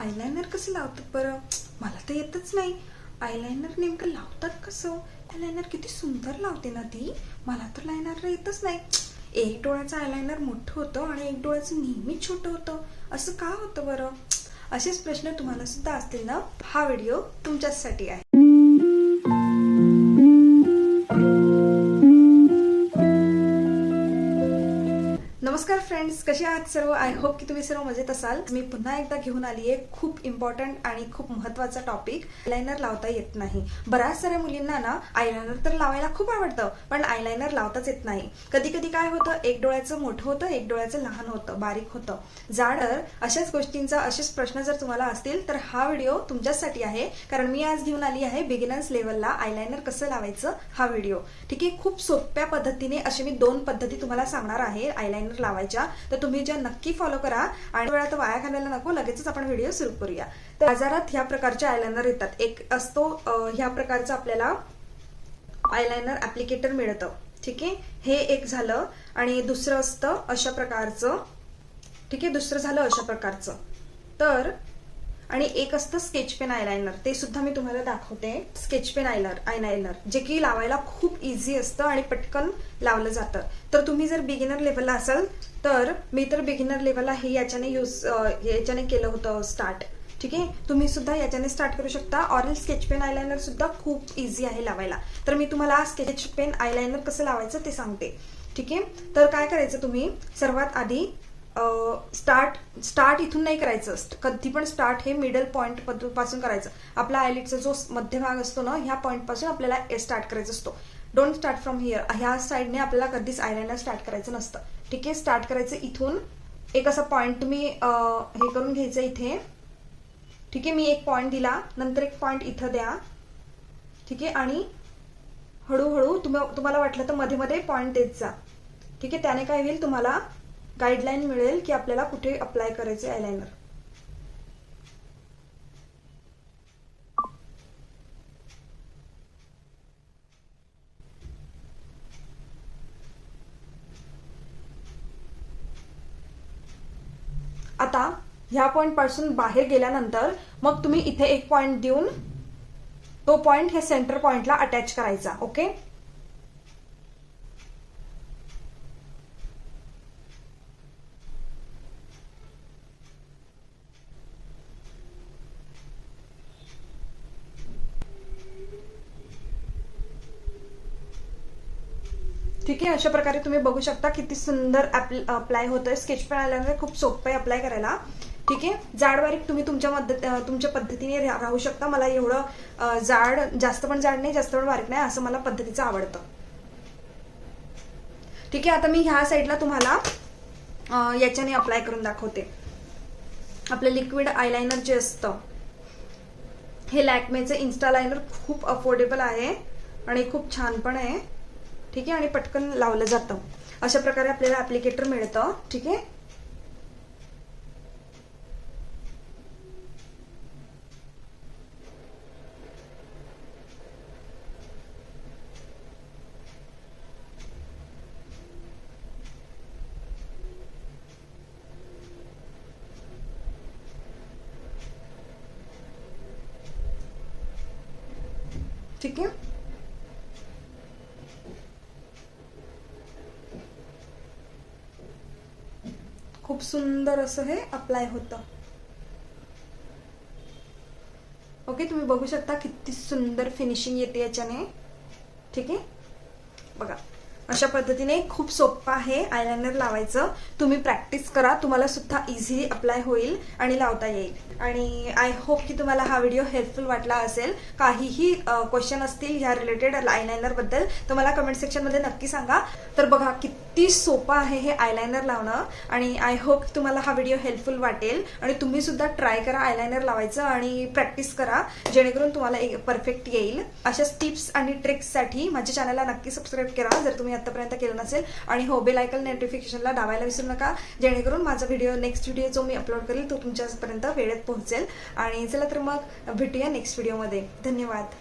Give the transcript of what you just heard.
Eyeliner कसं लावतात बरं? मला तर येतच नाही. आयलायनर नेमकं लावतात कसं? आयलायनर किती सुंदर लावते ना ती. मला तर लायनर येतच नाही. एक डोळ्याचं आयलायनर मोठं होतं आणि एक डोळ्याचं नेहमीच छोटं होतं. असं का होतं बरं? असेच प्रश्न तुम्हाला सुद्धा असतील ना? हा व्हिडिओ तुमच्याचसाठी आहे. नमस्कार फ्रेंड्स कसे आहात सर्व? आय होप की तुम्ही सर्व मजेत असाल. मी पुन्हा एकदा घेऊन आली आहे खूप इम्पॉर्टंट आणि खूप महत्त्वाचा टॉपिक आयलायनर लावता येत नाही. बऱ्याच साऱ्या मुलींना ना आयलायनर तर लावायला खूप आवडतं पण आयलायनर लावताच येत नाही. कधी कधी काय होतं एक डोळ्याचं मोठं होतं एक डोळ्याचं लहान होतं बारीक होतं. जाडर अशाच गोष्टींचा असेच प्रश्न जर तुम्हाला असतील तर हा व्हिडिओ तुमच्यासाठी आहे. कारण मी आज घेऊन आली आहे बिगिनर्स लेवलला आयलायनर कसं लावायचं हा व्हिडिओ ठीक आहे? खूप सोप्या पद्धतीने असे मी दोन पद्धती तुम्हाला सांगणार आहे आयलायनर लावायच्या. तर तुम्ही ज्या नक्की फॉलो करा आणि वेळात वाया घालायला नको लगेचच आपण व्हिडिओ सुरू करूया. तर बाजारात ह्या प्रकारचे आयलायनर येतात. एक असतो ह्या प्रकारचं आपल्याला आयलायनर ऍप्लिकेटर मिळतं. ठीक आहे? हे एक झालं आणि दुसरं असतं अशा प्रकारचं. ठीक आहे? दुसरं झालं अशा प्रकारचं. तर आणि एक असतं स्केच पेन आयलायनर ते सुद्धा मी तुम्हाला दाखवते. स्केच पेन आयलर आयलायनर जे की लावायला खूप इझी असतं आणि पटकन लावलं जातं. तर तुम्ही जर बिगिनर लेवलला असाल तर मी तर बिगिनर लेवलला हे याच्याने यूज याच्याने केलं होतं स्टार्ट ठीक आहे? तुम्ही सुद्धा याच्याने स्टार्ट करू शकता. ऑरल स्केच पेन आयलायनर सुद्धा खूप इझी आहे लावायला. तर मी तुम्हाला स्केच पेन आयलायनर कसं लावायचं ते सांगते. ठीक आहे? तर काय करायचं तुम्ही? सर्वात आधी स्टार्ट स्टार्ट इथून नाही करायचं. कधी पण स्टार्ट हे मिडल पॉइंटपासून करायचं. आपला आयलिटचा जो मध्यभाग असतो ना ह्या पॉइंटपासून आपल्याला स्टार्ट करायचा असतो. डोंट स्टार्ट फ्रॉम हिअर ह्या साईडने आपल्याला कधीच आयलाइनर स्टार्ट करायचं नसतं. ठीक आहे? स्टार्ट करायचं इथून. एक असा पॉइंट तुम्ही हे करून घ्यायचं इथे. ठीक आहे? मी एक पॉइंट दिला. नंतर एक पॉइंट इथं द्या. ठीक आहे? आणि हळूहळू तुम्हाला वाटलं तर मध्ये मध्ये पॉइंट देत जा. ठीक आहे? त्याने काय होईल? तुम्हाला गाईडलाईन मिळेल की आपल्याला कुठे अप्लाय करायचे आयलायनर आता ह्या पॉइंटपासून बाहेर गेल्यानंतर मग तुम्ही इथे एक पॉइंट देऊन तो पॉइंट हे सेंटर पॉइंटला अटॅच करायचा ओके ठीक आहे अशा प्रकारे तुम्ही बघू शकता किती सुंदर अप्लाय होतोय. स्केच पेन आल्यानंतर खूप सोपं आहे अप्लाय करायला. ठीक आहे जाड बारीक तुम्ही तुमच्या मदत तुमच्या पद्धतीने राहू शकता. मला एवढं जाड जास्त पण जाड नाही जास्त पण बारीक नाही असं मला पद्धतीचं आवडतं. ठीक आहे आता मी ह्या साईडला तुम्हाला याच्याने अप्लाय करून दाखवते. आपलं लिक्विड आयलायनर जे असतं हे लॅकमेचं इन्स्टा लायनर खूप अफोर्डेबल आहे आणि खूप छान पण आहे. ठीक आहे? आणि पटकन लावलं जातं. अशा प्रकारे आपल्याला ऍप्लिकेटर मिळतं. ठीक आहे? ठीक आहे? खूप सुंदर असं अप्लाय होतं. ओके तुम्हें बघू शकता किती सुंदर फिनिशिंग ये याच्याने. ठीक है बघा. अशा पद्धतीने खूप सोपं आहे आयलायनर लावायचं. तुम्ही प्रॅक्टिस करा. तुम्हाला सुद्धा इझिली अप्लाय होईल आणि लावता येईल. आणि आय होप की तुम्हाला हा व्हिडिओ हेल्पफुल वाटला असेल. काहीही क्वेश्चन असतील ह्या रिलेटेड आयलायनरबद्दल तर मला कमेंट सेक्शनमध्ये नक्की सांगा. तर बघा किती सोपं आहे हे आयलायनर लावणं. आणि आय होप तुम्हाला हा व्हिडिओ हेल्पफुल वाटेल. आणि तुम्ही सुद्धा ट्राय करा आयलायनर लावायचं आणि प्रॅक्टिस करा जेणेकरून तुम्हाला परफेक्ट येईल. अशाच टिप्स आणि ट्रिक्ससाठी माझ्या चॅनलला नक्की सबस्क्राईब करा. जर तुम्ही आतापर्यंत केलं नसेल. आणि हो बेल आयकल नोटिफिकेशनला दाबायला विसरू नका. जेणेकरून माझा व्हिडिओ नेक्स्ट व्हिडिओ जो मी अपलोड करेल तो तुमच्यापर्यंत वेळेत पोहोचेल. आणि चला तर मग भेटूया नेक्स्ट व्हिडिओमध्ये धन्यवाद.